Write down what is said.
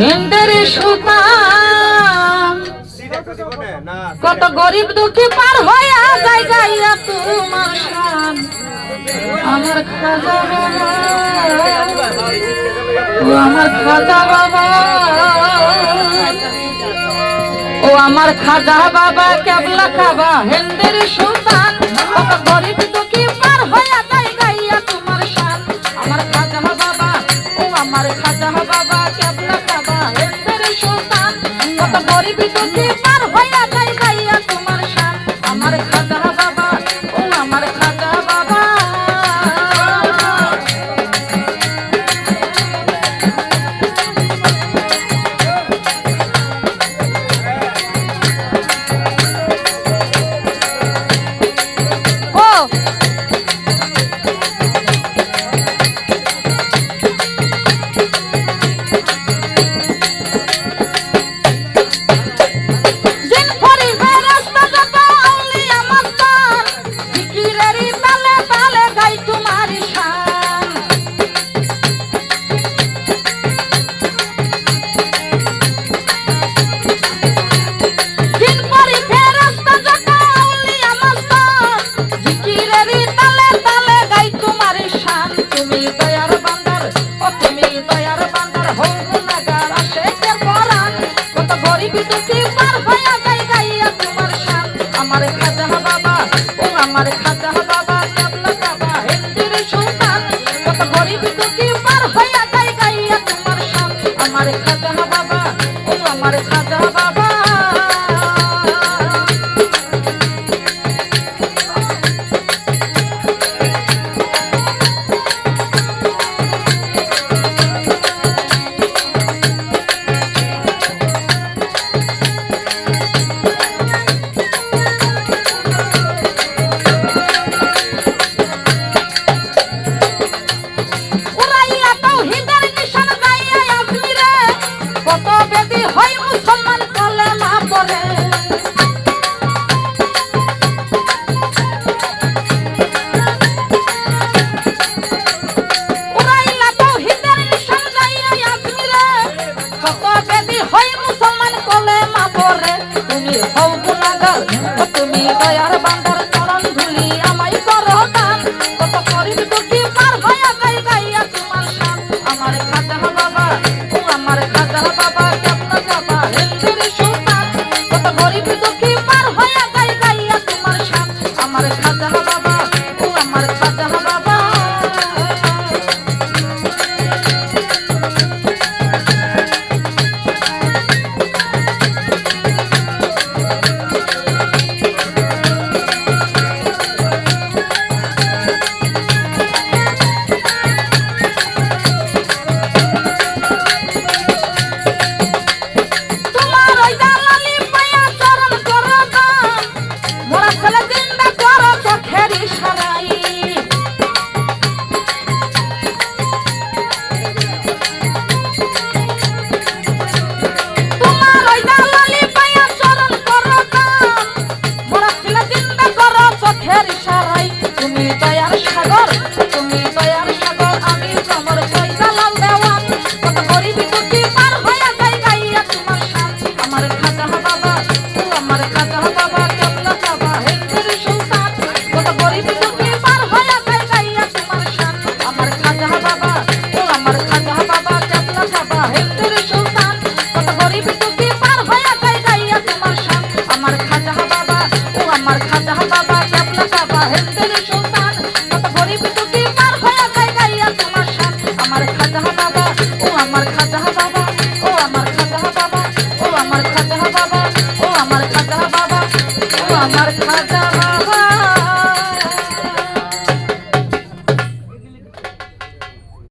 হিন্দের সুতাম। কত গরিব দুঃখী পার হইয়া যাই গাইয়া তোমার আমার খাজা বাবা। আমার খাজা বাবা। ও আমার খাজা বাবা, কেবলা খাবা, হিন্দের সুতাম। গরিবি তোকে পিতেছি পার হইয়া যাই গাইয়া তোমার শান আমার খাজা বাবা, ও আমার খাজা বাবা, কেবলা বাবা, হিন্দির সুলতান। কত গরিব দুঃখী পার হইয়া যাই গাইয়া তোমার শান আমার খাজা বাবা, ও আমার খাজা বাবা। কত বেদি হই মুসলমান কলে মা পরে তুমি হও গুণাগার, তুমি দয়ার বান্দার, চরণ ধুলি আমায় করো মুখের সারা I'm not a mother.